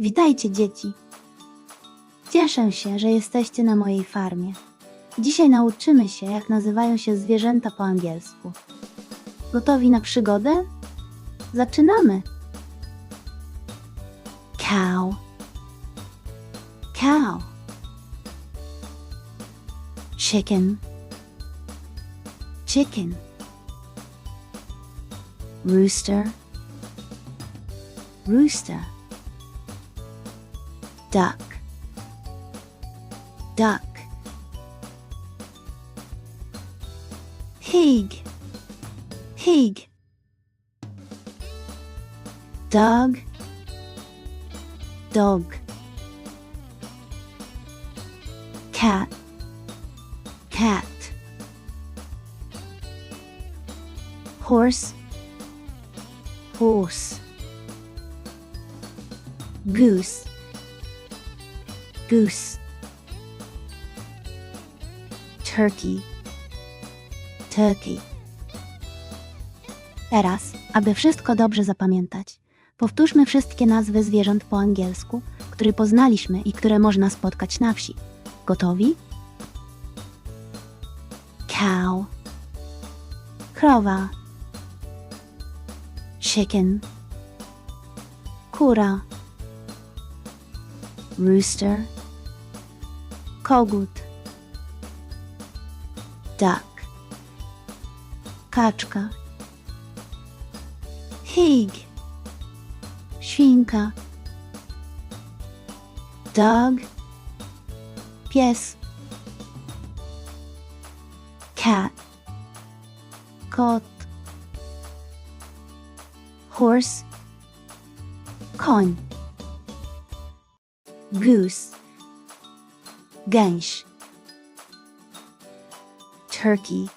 Witajcie, dzieci. Cieszę się, że jesteście na mojej farmie. Dzisiaj nauczymy się, jak nazywają się zwierzęta po angielsku. Gotowi na przygodę? Zaczynamy! Cow. Cow. Chicken. Chicken. Rooster. Rooster. Duck. Duck. Pig. Pig. Dog. Dog. Cat. Cat. Horse. Horse. Goose. Goose. Turkey. Turkey. Teraz, aby wszystko dobrze zapamiętać, powtórzmy wszystkie nazwy zwierząt po angielsku, które poznaliśmy i które można spotkać na wsi. Gotowi? Cow. Krowa. Chicken. Kura. Rooster. Kogut. Duck. Kaczka. Pig. Świnka. Dog. Pies. Cat. Kot. Horse. Koń. Goose. Gęś. Turkey.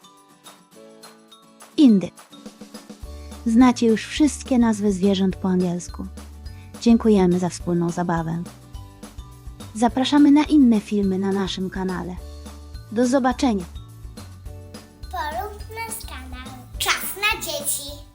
Indyk. Znacie już wszystkie nazwy zwierząt po angielsku. Dziękujemy za wspólną zabawę. Zapraszamy na inne filmy na naszym kanale. Do zobaczenia! Polub nas kanał. Czas na dzieci.